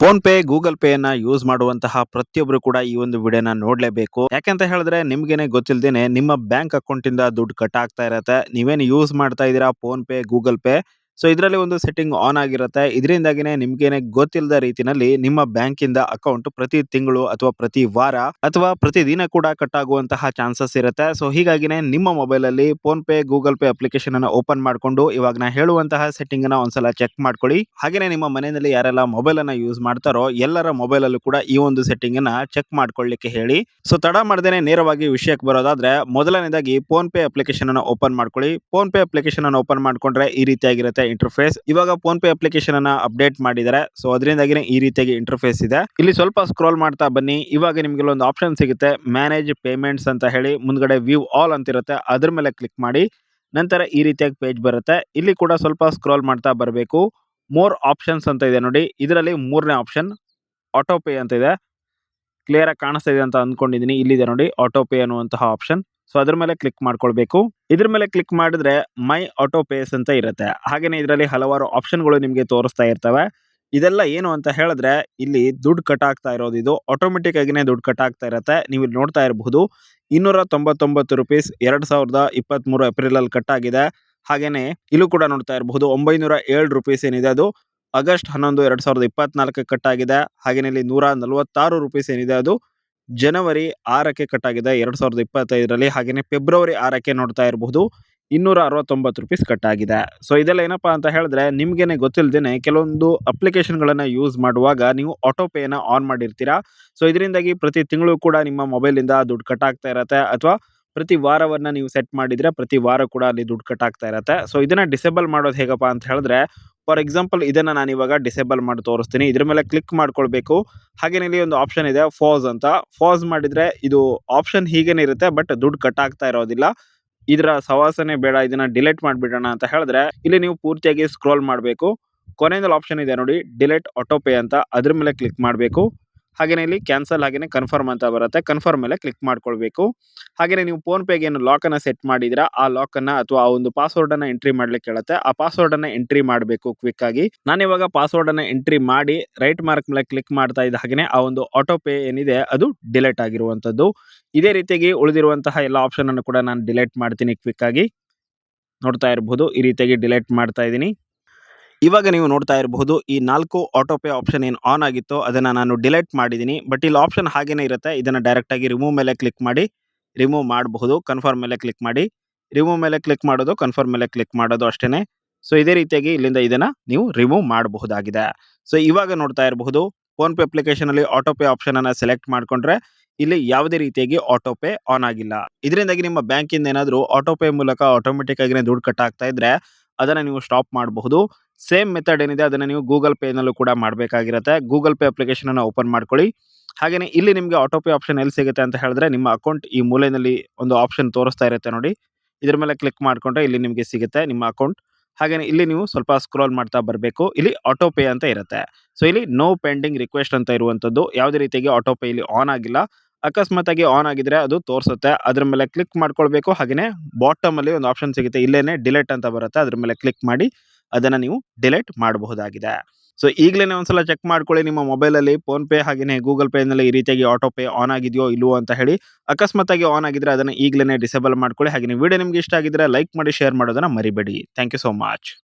Phone pay Google Pay ಅನ್ನ use ಮಾಡುವಂತಹ ಪ್ರತಿಯೊಬ್ಬರು ಕೂಡ ಈ ಒಂದು ವಿಡಿಯೋನ ನೋಡ್ಲೇಬೇಕು. ಯಾಕಂತ ಹೇಳಿದ್ರೆ ನಿಮ್ಗೇನೆ ಗೊತ್ತಿಲ್ದೇನೆ ನಿಮ್ಮ ಬ್ಯಾಂಕ್ ಅಕೌಂಟ್ ಇಂದ ದುಡ್ಡು ಕಟ್ ಆಗ್ತಾ ಇರತ್ತೆ. ನೀವೇನು ಯೂಸ್ ಮಾಡ್ತಾ ಇದ್ದೀರಾ? PhonePe Google Pay. ಸೊ ಇದರಲ್ಲಿ ಒಂದು ಸೆಟ್ಟಿಂಗ್ ಆನ್ ಆಗಿರುತ್ತೆ. ಇದರಿಂದಾಗಿನೇ ನಿಮ್ಗೇನೆ ಗೊತ್ತಿಲ್ಲದ ರೀತಿನಲ್ಲಿ ನಿಮ್ಮ ಬ್ಯಾಂಕ್ ಇಂದ ಅಕೌಂಟ್ ಪ್ರತಿ ತಿಂಗಳು ಅಥವಾ ಪ್ರತಿ ವಾರ ಅಥವಾ ಪ್ರತಿ ದಿನ ಕೂಡ ಕಟ್ ಆಗುವಂತಹ ಚಾನ್ಸಸ್ ಇರುತ್ತೆ. ಸೊ ಹೀಗಾಗಿನೇ ನಿಮ್ಮ ಮೊಬೈಲ್ ಅಲ್ಲಿ PhonePe Google Pay application ಅನ್ನ ಓಪನ್ ಮಾಡ್ಕೊಂಡು ಇವಾಗ ನಾ ಹೇಳುವಂತಹ ಸೆಟ್ಟಿಂಗ್ ಅನ್ನ ಒಂದ್ಸಲ ಚೆಕ್ ಮಾಡ್ಕೊಳ್ಳಿ. ಹಾಗೇನೆ ನಿಮ್ಮ ಮನೆಯಲ್ಲಿ ಯಾರೆಲ್ಲ ಮೊಬೈಲ್ ಅನ್ನ ಯೂಸ್ ಮಾಡ್ತಾರೋ ಎಲ್ಲರ ಮೊಬೈಲ್ ಅಲ್ಲೂ ಕೂಡ ಈ ಒಂದು ಸೆಟ್ಟಿಂಗ್ ಅನ್ನ ಚೆಕ್ ಮಾಡ್ಕೊಳ್ಳಿಕ್ಕೆ ಹೇಳಿ. ಸೊ ತಡ ಮಾಡದೇನೆ ನೇರವಾಗಿ ವಿಷಯಕ್ಕೆ ಬರೋದಾದ್ರೆ ಮೊದಲನೇದಾಗಿ ಫೋನ್ ಪೇ ಅಪ್ಲಿಕೇಶನ್ ಅನ್ನ ಓಪನ್ ಮಾಡ್ಕೊಳ್ಳಿ. ಫೋನ್ ಪೇ ಅಪ್ಲಿಕೇಶನ್ ಅನ್ನ ಓಪನ್ ಮಾಡ್ಕೊಂಡ್ರೆ ಈ ರೀತಿಯಾಗಿರುತ್ತೆ ಇಂಟರ್ಫೇಸ್ ಇವಾಗ ಫೋನ್ ಪೇ ಅಪ್ಲಿಕೇಶನ್ ಅನ್ನ ಅಪ್ಡೇಟ್ ಮಾಡಿದ್ದಾರೆ ಸೊ ಅದರಿಂದಾಗಿನೇ ಈ ರೀತಿಯಾಗಿ ಇಂಟರ್ಫೇಸ್ ಇದೆ. ಇಲ್ಲಿ ಸ್ವಲ್ಪ ಸ್ಕ್ರೋಲ್ ಮಾಡ್ತಾ ಬನ್ನಿ. ಇವಾಗ ನಿಮ್ಗೆ ಒಂದು ಆಪ್ಷನ್ ಸಿಗುತ್ತೆ. ಮ್ಯಾನೇಜ್ ಪೇಮೆಂಟ್ಸ್ ಅಂತ ಹೇಳಿ. ಮುಂದ್ಗಡೆ ವ್ಯೂ ಆಲ್ ಅಂತ ಇರುತ್ತೆ ಅದ್ರ ಮೇಲೆ ಕ್ಲಿಕ್ ಮಾಡಿ. ನಂತರ ಈ ರೀತಿಯಾಗಿ ಪೇಜ್ ಬರುತ್ತೆ. ಇಲ್ಲಿ ಕೂಡ ಸ್ವಲ್ಪ ಸ್ಕ್ರೋಲ್ ಮಾಡ್ತಾ ಬರಬೇಕು. ಮೋರ್ ಆಪ್ಷನ್ಸ್ ಅಂತ ಇದೆ ನೋಡಿ. ಇದರಲ್ಲಿ ಮೂರನೇ ಆಪ್ಷನ್ ಆಟೋ ಪೇ ಅಂತ ಇದೆ. ಕ್ಲಿಯರ್ ಆಗಿ ಕಾಣಿಸ್ತಾ ಇದೆ ಅಂತ ಅಂದ್ಕೊಂಡಿದ್ದೀನಿ. ಇಲ್ಲಿದೆ ನೋಡಿ ಆಟೋ ಪೇ ಅನ್ನುವಂತಹ ಆಪ್ಷನ್ ಸೊ ಅದ್ರ ಮೇಲೆ ಕ್ಲಿಕ್ ಮಾಡ್ಕೊಳ್ಬೇಕು. ಇದ್ರ ಮೇಲೆ ಕ್ಲಿಕ್ ಮಾಡಿದ್ರೆ ಮೈ ಆಟೋ ಪೇಸ್ ಅಂತ ಇರುತ್ತೆ. ಹಾಗೇನೆ ಇದರಲ್ಲಿ ಹಲವಾರು ಆಪ್ಷನ್ಗಳು ನಿಮಗೆ ತೋರಿಸ್ತಾ ಇರ್ತವೆ. ಇದೆಲ್ಲ ಏನು ಅಂತ ಹೇಳಿದ್ರೆ, ಇಲ್ಲಿ ದುಡ್ಡು ಕಟ್ ಆಗ್ತಾ ಇರೋದು ಇದು. ಆಟೋಮೆಟಿಕ್ ಆಗಿನೇ ದುಡ್ಡು ಕಟ್ ಆಗ್ತಾ ಇರುತ್ತೆ. ನೀವು ಇಲ್ಲಿ ನೋಡ್ತಾ ಇರಬಹುದು. ಇನ್ನೂರ ತೊಂಬತ್ತೊಂಬತ್ತು ರುಪೀಸ್ ಎರಡ್ ಸಾವಿರದ ಇಪ್ಪತ್ತ್ ಮೂರು ಏಪ್ರಿಲ್ ಅಲ್ಲಿ ಕಟ್ ಆಗಿದೆ. ಹಾಗೇನೆ ಇಲ್ಲೂ ಕೂಡ ನೋಡ್ತಾ ಇರಬಹುದು. ಒಂಬೈನೂರ ಏಳು ರುಪೀಸ್ ಏನಿದೆ ಅದು. ಆಗಸ್ಟ್ ಹನ್ನೊಂದು, ಎರಡ್ ಸಾವಿರದ ಇಪ್ಪತ್ನಾಲ್ಕಕ್ಕೆ ಕಟ್ ಆಗಿದೆ. ಹಾಗೇನೆ ಇಲ್ಲಿ ನೂರ ನಲವತ್ತಾರು ರುಪೀಸ್ ಏನಿದೆ ಅದು. ಜನವರಿ ಆರಕ್ಕೆ ಕಟ್ ಆಗಿದೆ. ಎರಡ್ ಸಾವಿರದ ಇಪ್ಪತ್ತೈದರಲ್ಲಿ ಹಾಗೆಯೇ ಫೆಬ್ರವರಿ ಆರಕ್ಕೆ ನೋಡ್ತಾ ಇರಬಹುದು ಇನ್ನೂರ ಅರವತ್ತೊಂಬತ್ತು ರುಪೀಸ್ ಕಟ್ ಆಗಿದೆ. ಸೊ ಇದೆಲ್ಲ ಏನಪ್ಪಾ ಅಂತ ಹೇಳಿದ್ರೆ ನಿಮ್ಗೇನೆ ಗೊತ್ತಿಲ್ಲದೇನೆ ಕೆಲವೊಂದು ಅಪ್ಲಿಕೇಶನ್ಗಳನ್ನು ಯೂಸ್ ಮಾಡುವಾಗ ನೀವು ಆಟೋ ಪೇನ ಆನ್ ಮಾಡಿರ್ತೀರಾ. ಸೊ ಇದರಿಂದಾಗಿ ಪ್ರತಿ ತಿಂಗಳು ಕೂಡ ನಿಮ್ಮ ಮೊಬೈಲಿಂದ ದುಡ್ಡು ಕಟ್ ಆಗ್ತಾ ಇರತ್ತೆ ಅಥವಾ ಪ್ರತಿ ವಾರವನ್ನ ನೀವು ಸೆಟ್ ಮಾಡಿದ್ರೆ ಪ್ರತಿ ವಾರ ಕೂಡ ಅಲ್ಲಿ ದುಡ್ಡು ಕಟ್ ಆಗ್ತಾ ಇರತ್ತೆ. ಸೊ ಇದನ್ನ ಡಿಸೇಬಲ್ ಮಾಡೋದು ಹೇಗಪ್ಪ ಅಂತ ಹೇಳಿದ್ರೆ ಫಾರ್ ಎಕ್ಸಾಂಪಲ್ ಇದನ್ನ ನಾನು ಇವಾಗ ಡಿಸೇಬಲ್ ಮಾಡಿ ತೋರಿಸ್ತೀನಿ. ಇದ್ರ ಮೇಲೆ ಕ್ಲಿಕ್ ಮಾಡ್ಕೊಳ್ಬೇಕು. ಹಾಗೇನೆ ಇಲ್ಲಿ ಒಂದು ಆಪ್ಷನ್ ಇದೆ ಫಾಸ್ ಅಂತ. ಫಾಸ್ ಮಾಡಿದ್ರೆ ಇದು ಆಪ್ಷನ್ ಹೀಗೇನೆ ಇರುತ್ತೆ ಬಟ್ ದುಡ್ಡು ಕಟ್ ಆಗ್ತಾ ಇರೋದಿಲ್ಲ. ಇದರ ಸವಾಸನೆ ಬೇಡ, ಇದನ್ನ ಡಿಲೀಟ್ ಮಾಡಿಬಿಡೋಣ ಅಂತ ಹೇಳಿದ್ರೆ ಇಲ್ಲಿ ನೀವು ಪೂರ್ತಿಯಾಗಿ ಸ್ಕ್ರೋಲ್ ಮಾಡಬೇಕು. ಕೊನೆಯಲ್ಲಿ ಆಪ್ಷನ್ ಇದೆ ನೋಡಿ ಡಿಲೀಟ್ ಆಟೋ ಪೇ ಅಂತ. ಅದ್ರ ಮೇಲೆ ಕ್ಲಿಕ್ ಮಾಡಬೇಕು. ಹಾಗೇನೆ ಇಲ್ಲಿ ಕ್ಯಾನ್ಸಲ್ ಹಾಗೆಯೇ ಕನ್ಫರ್ಮ್ ಅಂತ ಬರುತ್ತೆ. ಕನ್ಫರ್ಮ್ ಮೇಲೆ ಕ್ಲಿಕ್ ಮಾಡ್ಕೊಳ್ಬೇಕು. ಹಾಗೆಯೇ ನೀವು ಫೋನ್ ಪೇಗೆ ಏನು ಲಾಕ್ ಅನ್ನ ಸೆಟ್ ಮಾಡಿದಿರಾ ಆ ಲಾಕ್ ಅನ್ನ ಅಥವಾ ಆ ಒಂದು ಪಾಸ್ವರ್ಡ್ ಅನ್ನ ಎಂಟ್ರಿ ಮಾಡ್ಲಿಕ್ಕೆ ಹೇಳುತ್ತೆ ಆ ಪಾಸ್ವರ್ಡ್ ಅನ್ನ ಎಂಟ್ರಿ ಮಾಡಬೇಕು ಕ್ವಿಕ್ ಆಗಿ. ನಾನು ಇವಾಗ ಪಾಸ್ವರ್ಡ್ ಅನ್ನ ಎಂಟ್ರಿ ಮಾಡಿ ರೈಟ್ ಮಾರ್ಕ್ ಮೇಲೆ ಕ್ಲಿಕ್ ಮಾಡ್ತಾ ಇದ್ದ ಹಾಗೇನೆ ಆ ಒಂದು ಆಟೋ ಪೇ ಏನಿದೆ ಅದು ಡಿಲೇಟ್ ಆಗಿರುವಂತದ್ದು ಇದೇ ರೀತಿಯಾಗಿ ಉಳಿದಿರುವಂತಹ ಎಲ್ಲ ಆಪ್ಷನ್ ಅನ್ನು ಕೂಡ ನಾನು ಡಿಲೇಟ್ ಮಾಡ್ತೀನಿ ಕ್ವಿಕ್ ಆಗಿ. ನೋಡ್ತಾ ಇರಬಹುದು ಈ ರೀತಿಯಾಗಿ ಡಿಲೇಟ್ ಮಾಡ್ತಾ ಇದ್ದೀನಿ. ಇವಾಗ ನೀವು ನೋಡ್ತಾ ಇರಬಹುದು, ಈ ನಾಲ್ಕು ಆಟೋ ಪೇ ಆಪ್ಷನ್ ಏನು ಆನ್ ಆಗಿತ್ತು ಅದನ್ನು ನಾನು ಡಿಲೀಟ್ ಮಾಡಿದ್ದೀನಿ. ಬಟ್ ಇಲ್ಲಿ ಆಪ್ಷನ್ ಹಾಗೇನೆ ಇರುತ್ತೆ. ಇದನ್ನು ಡೈರೆಕ್ಟ್ ಆಗಿ ರಿಮೂವ್ ಮೇಲೆ ಕ್ಲಿಕ್ ಮಾಡಿ ರಿಮೂವ್ ಮಾಡಬಹುದು ಕನ್ಫರ್ಮ್ ಮೇಲೆ ಕ್ಲಿಕ್ ಮಾಡಿ. ರಿಮೂವ್ ಮೇಲೆ ಕ್ಲಿಕ್ ಮಾಡೋದು ಕನ್ಫರ್ಮ್ ಮೇಲೆ ಕ್ಲಿಕ್ ಮಾಡೋದು ಅಷ್ಟೇ ಸೊ ಇದೇ ರೀತಿಯಾಗಿ ಇಲ್ಲಿಂದ ಇದನ್ನು ನೀವು ರಿಮೂವ್ ಮಾಡಬಹುದಾಗಿದೆ. ಸೊ ಇವಾಗ ನೋಡ್ತಾ ಇರಬಹುದು ಫೋನ್ಪೇ ಅಪ್ಲಿಕೇಶನಲ್ಲಿ ಆಟೋಪೇ ಅಲ್ಲಿ ಆಟೋ ಪೇ ಆಪ್ಷನ್ ಅನ್ನ ಸೆಲೆಕ್ಟ್ ಮಾಡಿಕೊಂಡ್ರೆ ಇಲ್ಲಿ ಯಾವುದೇ ರೀತಿಯಾಗಿ ಆಟೋ ಪೇ ಆನ್ ಆಗಿಲ್ಲ. ಇದರಿಂದಾಗಿ ನಿಮ್ಮ ಬ್ಯಾಂಕಿಂದ ಏನಾದರೂ ಆಟೋ ಪೇ ಮೂಲಕ ಆಟೋಮೆಟಿಕ್ ಆಗಿನೇ ದುಡ್ಡು ಕಟ್ ಆಗ್ತಾ ಇದ್ರೆ ಅದನ್ನ ನೀವು ಸ್ಟಾಪ್ ಮಾಡಬಹುದು. ಸೇಮ್ ಮೆಥಡ್ ಏನಿದೆ, ಅದನ್ನ ನೀವು ಗೂಗಲ್ ಪೇನಲ್ಲೂ ಕೂಡ ಮಾಡಬೇಕಾಗಿರುತ್ತೆ. ಗೂಗಲ್ ಪೇ ಅಪ್ಲಿಕೇಶನ್ ಅನ್ನ ಓಪನ್ ಮಾಡ್ಕೊಳ್ಳಿ. ಹಾಗೆಯೇ ಇಲ್ಲಿ ನಿಮಗೆ ಆಟೋ ಪೇ ಆಪ್ಷನ್ ಎಲ್ಲಿ ಸಿಗುತ್ತೆ ಅಂತ ಹೇಳಿದ್ರೆ, ನಿಮ್ಮ ಅಕೌಂಟ್ ಈ ಮೂಲೆಯಲ್ಲಿ ಒಂದು ಆಪ್ಷನ್ ತೋರಿಸ್ತಾ ಇರುತ್ತೆ ನೋಡಿ. ಇದ್ರ ಮೇಲೆ ಕ್ಲಿಕ್ ಮಾಡ್ಕೊಂಡ್ರೆ ಇಲ್ಲಿ ನಿಮಗೆ ಸಿಗುತ್ತೆ ನಿಮ್ಮ ಅಕೌಂಟ್ ಹಾಗೇನೆ ಇಲ್ಲಿ ನೀವು ಸ್ವಲ್ಪ ಸ್ಕ್ರೋಲ್ ಮಾಡ್ತಾ ಬರಬೇಕು. ಇಲ್ಲಿ ಆಟೋ ಪೇ ಅಂತ ಇರುತ್ತೆ. ಸೊ ಇಲ್ಲಿ ನೋ ಪೆಂಡಿಂಗ್ ರಿಕ್ವೆಸ್ಟ್ ಅಂತ ಇರುವಂತದ್ದು ಯಾವುದೇ ರೀತಿಯಾಗಿ ಆಟೋ ಪೇ ಇಲ್ಲಿ ಆನ್ ಆಗಿಲ್ಲ. ಅಕಸ್ಮಾತ್ ಆಗಿ ಆನ್ ಆಗಿದ್ರೆ ಅದು ತೋರಿಸುತ್ತೆ. ಅದ್ರ ಮೇಲೆ ಕ್ಲಿಕ್ ಮಾಡ್ಕೊಳ್ಬೇಕು. ಹಾಗೆಯೇ ಬಾಟಮ್ ಅಲ್ಲಿ ಒಂದು ಆಪ್ಷನ್ ಸಿಗುತ್ತೆ. ಇಲ್ಲೇನೆ ಡಿಲೀಟ್ ಅಂತ ಬರುತ್ತೆ. ಅದ್ರ ಮೇಲೆ ಕ್ಲಿಕ್ ಮಾಡಿ ಅದನ್ನ ನೀವು ಡಿಲೀಟ್ ಮಾಡಬಹುದಾಗಿದೆ. ಸೊ ಈಗಲೇ ಒಂದ್ಸಲ ಚೆಕ್ ಮಾಡ್ಕೊಳ್ಳಿ. ನಿಮ್ಮ ಮೊಬೈಲ್ ಅಲ್ಲಿ ಫೋನ್ ಪೇ ಹಾಗೆ ಗೂಗಲ್ ಪೇ ನಲ್ಲಿ ಈ ರೀತಿಯಾಗಿ ಆಟೋ ಪೇ ಆನ್ ಆಗಿದೆಯೋ ಇಲ್ವೋ ಅಂತ ಹೇಳಿ ಅಕಸ್ಮಾತ್ ಆಗಿ ಆನ್ ಆಗಿದ್ರೆ ಅದನ್ನ ಈಗಲೇ ಡಿಸೇಬಲ್ ಮಾಡ್ಕೊಳ್ಳಿ. ಹಾಗೆ ವಿಡಿಯೋ ನಿಮ್ಗೆ ಇಷ್ಟ ಆಗಿದ್ರೆ ಲೈಕ್ ಮಾಡಿ ಶೇರ್ ಮಾಡೋದನ್ನ ಮರಿಬೇಡಿ. Thank you so much